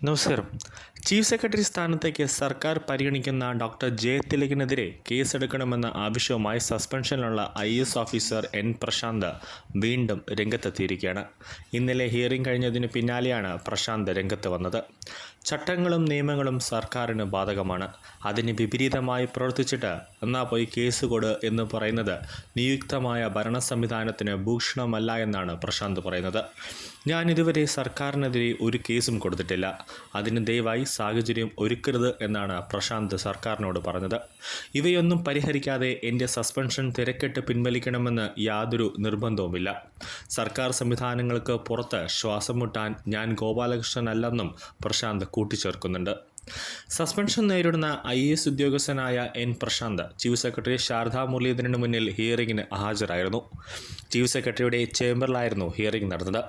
não cero chief secretary സ്ഥാനത്തേക്ക് സർക്കാർ പരിഗണിക്കുന്ന ഡോക്ടർ ജെ തിലകിനെതിരെ കേസെടുക്കണമെന്ന ആവശ്യവുമായി സസ്പെൻഷനിലുള്ള I S officer N Prashanth വീണ്ടും രംഗത്തെത്തിയിരിക്കുകയാണ്. ഇന്നലെ ഹിയറിംഗ് കഴിഞ്ഞതിന് പിന്നാലെയാണ് പ്രശാന്ത് രംഗത്ത് വന്നത്. ചട്ടങ്ങളും നിയമങ്ങളും സർക്കാരിന് ബാധകമാണ്. അതിന് വിപരീതമായി പ്രവർത്തിച്ചിട്ട് എന്നാ പോയി കേസ് കൊട് എന്ന് പറയുന്നത് നിയുക്തമായ ഭരണ സംവിധാനത്തിന് ഭൂഷണമല്ല എന്നാണ് പ്രശാന്ത് പറയുന്നത്. ഞാൻ ഇതുവരെ സർക്കാരിനെതിരെ ഒരു കേസും കൊടുത്തിട്ടില്ല. അതിന് ദയവായി സാഹചര്യം ഒരുക്കരുത് എന്നാണ് പ്രശാന്ത് സർക്കാരിനോട് പറഞ്ഞത്. ഇവയൊന്നും പരിഹരിക്കാതെ എന്റെ സസ്പെൻഷൻ തിരക്കിട്ട് പിൻവലിക്കണമെന്ന് യാതൊരു നിർബന്ധവുമില്ല. സർക്കാർ സംവിധാനങ്ങൾക്ക് പുറത്ത് ശ്വാസം മുട്ടാൻ ഞാൻ ഗോപാലകൃഷ്ണനല്ലെന്നും പ്രശാന്ത് കൂട്ടിച്ചേർക്കുന്നുണ്ട്. സസ്പെൻഷൻ നേരിടുന്ന ഐ എസ് ഉദ്യോഗസ്ഥനായ N Prashanth chief secretary Sharada മുരളീധരന് മുന്നിൽ ഹിയറിംഗിന് ഹാജരായിരുന്നു. ചീഫ് സെക്രട്ടറിയുടെ ചേംബറിലായിരുന്നു ഹിയറിംഗ് നടന്നത്.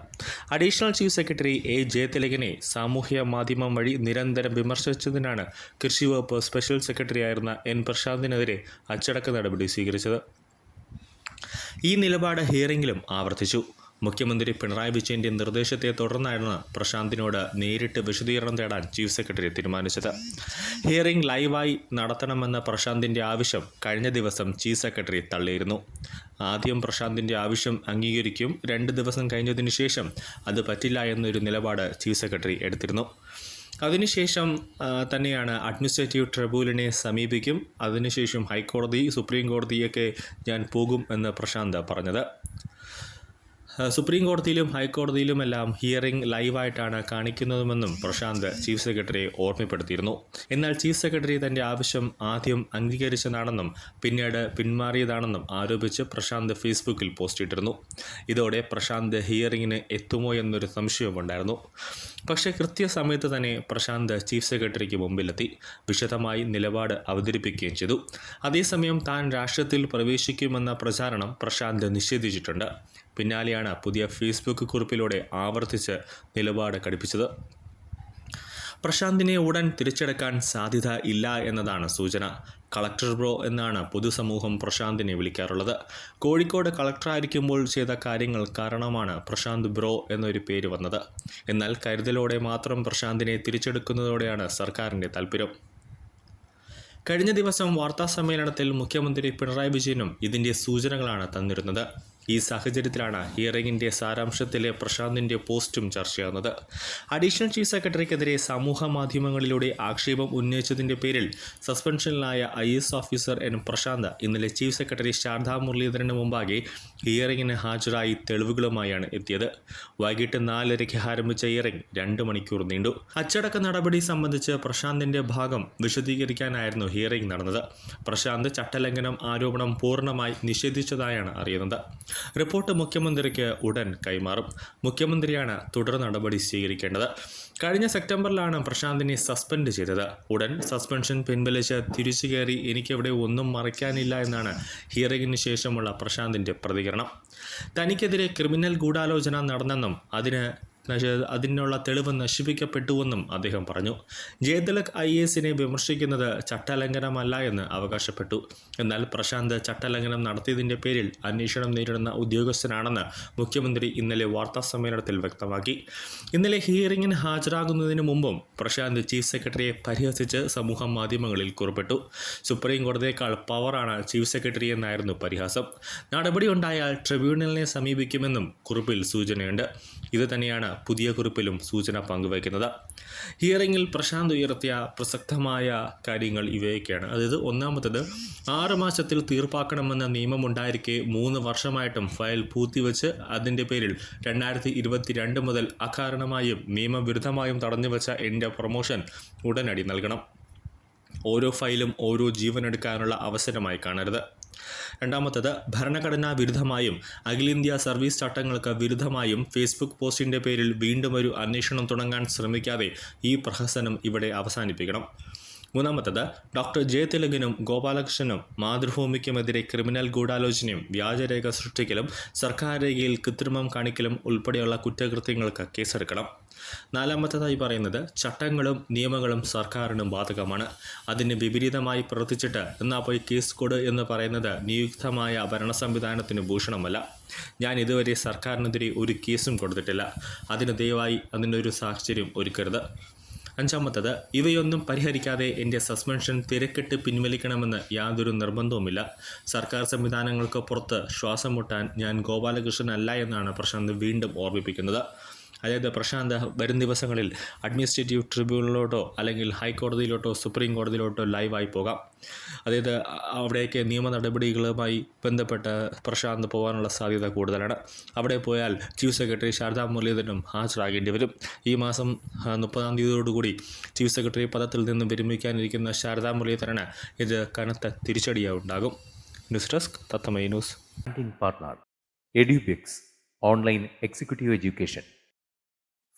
അഡീഷണൽ ചീഫ് സെക്രട്ടറി എ ജയതിലകനെ സാമൂഹ്യ മാധ്യമം വഴി നിരന്തരം വിമർശിച്ചതിനാണ് കൃഷി വകുപ്പ് സ്പെഷ്യൽ സെക്രട്ടറിയായിരുന്ന എൻ പ്രശാന്തിനെതിരെ അച്ചടക്ക നടപടി സ്വീകരിച്ചത്. ഈ നിലപാട് ഹിയറിംഗിലും ആവർത്തിച്ചു. മുഖ്യമന്ത്രി പിണറായി വിജയന്റെ നിർദ്ദേശത്തെ തുടർന്നായിരുന്നു പ്രശാന്തിനോട് നേരിട്ട് വിശദീകരണം തേടാൻ ചീഫ് സെക്രട്ടറി തീരുമാനിച്ചത്. ഹിയറിംഗ് ലൈവായി നടത്തണമെന്ന പ്രശാന്തിന്റെ ആവശ്യം കഴിഞ്ഞ ദിവസം ചീഫ് സെക്രട്ടറി തള്ളിയിരുന്നു. ആദ്യം പ്രശാന്തിന്റെ ആവശ്യം അംഗീകരിക്കും രണ്ട് ദിവസം കഴിഞ്ഞതിന് ശേഷം അത് പറ്റില്ല എന്നൊരു നിലപാട് ചീഫ് സെക്രട്ടറി എടുത്തിരുന്നു. അതിനുശേഷം തന്നെയാണ് അഡ്മിനിസ്ട്രേറ്റീവ് ട്രിബ്യൂണലിനെ സമീപിക്കും. അതിനുശേഷം ഹൈക്കോടതി സുപ്രീം കോടതിയൊക്കെ ഞാൻ പോകും എന്ന് പ്രശാന്ത് പറഞ്ഞത്. സുപ്രീം കോടതിയിലും ഹൈക്കോടതിയിലും എല്ലാം ഹിയറിംഗ് ലൈവായിട്ടാണ് കാണിക്കുന്നതുമെന്നും പ്രശാന്ത് ചീഫ് സെക്രട്ടറിയെ ഓർമ്മപ്പെടുത്തിയിരുന്നു. എന്നാൽ ചീഫ് സെക്രട്ടറി തന്റെ ആവശ്യം ആദ്യം അംഗീകരിച്ചതാണെന്നും പിന്നീട് പിന്മാറിയതാണെന്നും ആരോപിച്ച് പ്രശാന്ത് ഫേസ്ബുക്കിൽ പോസ്റ്റ് ഇട്ടിരുന്നു. ഇതോടെ പ്രശാന്ത് ഹിയറിംഗിന് എത്തുമോ എന്നൊരു സംശയമുണ്ടായിരുന്നു പക്ഷേ കൃത്യസമയത്ത് തന്നെ പ്രശാന്ത് ചീഫ് സെക്രട്ടറിക്ക് മുമ്പിലെത്തി. വിശദമായി നിലപാട് അവതരിപ്പിക്കുകയും ചെയ്തു. അതേസമയം താൻ രാഷ്ട്രീയത്തിൽ പ്രവേശിക്കുമെന്ന പ്രചാരണം പ്രശാന്ത് നിഷേധിച്ചിട്ടുണ്ട്. പിന്നാലെയാണ് പുതിയ ഫേസ്ബുക്ക് കുറിപ്പിലൂടെ ആവർത്തിച്ച് നിലപാട് ഘടിപ്പിച്ചത് പ്രശാന്തിനെ ഉടൻ തിരിച്ചെടുക്കാൻ സാധ്യത ഇല്ല എന്നതാണ് സൂചന. കളക്ടർ ബ്രോ എന്നാണ് പൊതുസമൂഹം പ്രശാന്തിനെ വിളിക്കാറുള്ളത്. കോഴിക്കോട് കളക്ടറായിരിക്കുമ്പോൾ ചെയ്ത കാര്യങ്ങൾ കാരണമാണ് പ്രശാന്ത് ബ്രോ എന്നൊരു പേര് വന്നത്. എന്നാൽ കരുതലോടെ മാത്രം പ്രശാന്തിനെ തിരിച്ചെടുക്കുന്നതോടെയാണ് സർക്കാരിന്റെ താല്പര്യം. കഴിഞ്ഞ ദിവസം വാർത്താ സമ്മേളനത്തിൽ മുഖ്യമന്ത്രി പിണറായി വിജയനും ഇതിന്റെ സൂചനകളാണ് തന്നിരുന്നത്. ഈ സാഹചര്യത്തിലാണ് ഹിയറിംഗിന്റെ സാരാംശത്തിലെ പ്രശാന്തിന്റെ പോസ്റ്റും ചർച്ചയാകുന്നത് അഡീഷണൽ ചീഫ് സെക്രട്ടറിക്കെതിരെ സമൂഹ മാധ്യമങ്ങളിലൂടെ ആക്ഷേപം ഉന്നയിച്ചതിന്റെ പേരിൽ സസ്പെൻഷനിലായ I S officer N Prashanth ഇന്നലെ ചീഫ് സെക്രട്ടറി ശാരദാ മുരളീധരന് മുമ്പാകെ ഹിയറിംഗിന് ഹാജരായി തെളിവുകളുമായാണ് എത്തിയത്. വൈകിട്ട് നാലരയ്ക്ക് ആരംഭിച്ച ഹിയറിംഗ് രണ്ട് മണിക്കൂർ നീണ്ടു. അച്ചടക്ക നടപടി സംബന്ധിച്ച് പ്രശാന്തിന്റെ ഭാഗം വിശദീകരിക്കാനായിരുന്നു ഹിയറിംഗ് നടന്നത്. പ്രശാന്ത് ചട്ടലംഘനം ആരോപണം പൂർണമായി നിഷേധിച്ചതായാണ് അറിയുന്നത്. റിപ്പോർട്ട് മുഖ്യമന്ത്രിക്ക് ഉടൻ കൈമാറും. മുഖ്യമന്ത്രിയാണ് തുടർ നടപടി സ്വീകരിക്കേണ്ടത്. കഴിഞ്ഞ സെപ്റ്റംബറിലാണ് പ്രശാന്തിനെ സസ്പെൻഡ് ചെയ്തത്. ഉടൻ സസ്പെൻഷൻ പിൻവലിച്ച് തിരിച്ചു കയറി എനിക്കവിടെ ഒന്നും മറയ്ക്കാനില്ല എന്നാണ് ഹിയറിംഗിന് ശേഷമുള്ള പ്രശാന്തിന്റെ പ്രതികരണം. തനിക്കെതിരെ ക്രിമിനൽ ഗൂഢാലോചന നടന്നെന്നും അതിന് അതിനുള്ള തെളിവ് നശിപ്പിക്കപ്പെട്ടുവെന്നും അദ്ദേഹം പറഞ്ഞു. ജയതിലക് ഐ എസിനെ വിമർശിക്കുന്നത് ചട്ടലംഘനമല്ല എന്ന് അവകാശപ്പെട്ടു. എന്നാൽ പ്രശാന്ത് ചട്ടലംഘനം നടത്തിയതിന്റെ പേരിൽ അന്വേഷണം നേരിടുന്ന ഉദ്യോഗസ്ഥനാണെന്ന് മുഖ്യമന്ത്രി ഇന്നലെ വാർത്താ സമ്മേളനത്തിൽ വ്യക്തമാക്കി. ഇന്നലെ ഹിയറിംഗിന് ഹാജരാകുന്നതിന് മുമ്പും പ്രശാന്ത് ചീഫ് സെക്രട്ടറിയെ പരിഹസിച്ച് സമൂഹ മാധ്യമങ്ങളിൽ കുറിപ്പിട്ടു. സുപ്രീം കോടതിയേക്കാൾ പവറാണ് ചീഫ് സെക്രട്ടറി എന്നായിരുന്നു പരിഹാസം. നടപടി ഉണ്ടായാൽ ട്രിബ്യൂണലിനെ സമീപിക്കുമെന്നും കുറിപ്പിൽ സൂചനയുണ്ട്. ഇത് തന്നെയാണ് പുതിയ കുറിപ്പിലും സൂചന പങ്കുവയ്ക്കുന്നത്. ഹിയറിംഗിൽ പ്രശാന്ത് ഉയർത്തിയ പ്രസക്തമായ കാര്യങ്ങൾ ഇവയൊക്കെയാണ്. അതായത് ഒന്നാമത്തത് ആറ് മാസത്തിൽ തീർപ്പാക്കണമെന്ന നിയമമുണ്ടായിരിക്കെ മൂന്ന് വർഷമായിട്ടും ഫയൽ പൂത്തിവെച്ച് അതിന്റെ പേരിൽ രണ്ടായിരത്തി ഇരുപത്തിരണ്ട് മുതൽ അകാരണമായും നിയമവിരുദ്ധമായും തടഞ്ഞുവെച്ച എന്റെ പ്രൊമോഷൻ ഉടനടി നൽകണം. ഓരോ ഫയലും ഓരോ ജീവൻ എടുക്കാനുള്ള അവസരമായി കാണരുത്. രണ്ടാമത്തത് ഭരണഘടനാ വിരുദ്ധമായും അഖിലേന്ത്യാ സർവീസ് ചട്ടങ്ങൾക്ക് വിരുദ്ധമായും ഫേസ്ബുക്ക് പോസ്റ്റിന്റെ പേരിൽ വീണ്ടും ഒരു അന്വേഷണം തുടങ്ങാൻ ശ്രമിക്കാതെ ഈ പ്രഹസനം ഇവിടെ അവസാനിപ്പിക്കണം. മൂന്നാമത്തത് ഡോക്ടർ ജയതിലകനും ഗോപാലകൃഷ്ണനും മാതൃഭൂമിക്കുമെതിരെ ക്രിമിനൽ ഗൂഢാലോചനയും വ്യാജരേഖ സൃഷ്ടിക്കലും സർക്കാർ രേഖയിൽ കൃത്രിമം കാണിക്കലും ഉൾപ്പെടെയുള്ള കുറ്റകൃത്യങ്ങൾക്ക് കേസെടുക്കണം. നാലാമത്തതായി പറയുന്നത് ചട്ടങ്ങളും നിയമങ്ങളും സർക്കാരിനും ബാധകമാണ്. അതിന് വിപരീതമായി പ്രവർത്തിച്ചിട്ട് എന്നാ പോയി കേസ് കൊട് എന്ന് പറയുന്നത് നിയുക്തമായ ഭരണ സംവിധാനത്തിന് ഭൂഷണമല്ല. ഞാൻ ഇതുവരെ സർക്കാരിനെതിരെ ഒരു കേസും കൊടുത്തിട്ടില്ല. അതിന് ദയവായി അതിനൊരു സാഹചര്യം ഒരുക്കരുത്. അഞ്ചാമത്തത് ഇവയൊന്നും പരിഹരിക്കാതെ എന്റെ സസ്പെൻഷൻ തിരക്കിട്ട് പിൻവലിക്കണമെന്ന് യാതൊരു നിർബന്ധവുമില്ല. സർക്കാർ സംവിധാനങ്ങൾക്ക് പുറത്ത് ശ്വാസം മുട്ടാൻ ഞാൻ ഗോപാലകൃഷ്ണൻ അല്ല എന്നാണ് പ്രശാന്ത് വീണ്ടും ഓർമ്മിപ്പിക്കുന്നത്. അതായത് പ്രശാന്ത് വരും ദിവസങ്ങളിൽ അഡ്മിനിസ്ട്രേറ്റീവ് ട്രിബ്യൂണലിലോട്ടോ അല്ലെങ്കിൽ ഹൈക്കോടതിയിലോട്ടോ സുപ്രീം കോടതിയിലോട്ടോ ലൈവായി പോകാം. അതായത് അവിടേക്ക് നിയമ നടപടികളുമായി ബന്ധപ്പെട്ട് പ്രശാന്ത് പോകാനുള്ള സാധ്യത കൂടുതലാണ്. അവിടെ പോയാൽ ചീഫ് സെക്രട്ടറി ശാരദാ മുരളീധരനും ഹാജരാകേണ്ടി വരും. ഈ മാസം മുപ്പതാം തീയതിയോടുകൂടി ചീഫ് സെക്രട്ടറി പദത്തിൽ നിന്നും വിരമിക്കാനിരിക്കുന്ന ശാരദാ മുരളീധരന് ഇത് കനത്ത തിരിച്ചടിയായി ഉണ്ടാകും news desk തത്തമൈ news. Partner Edubix online executive Executive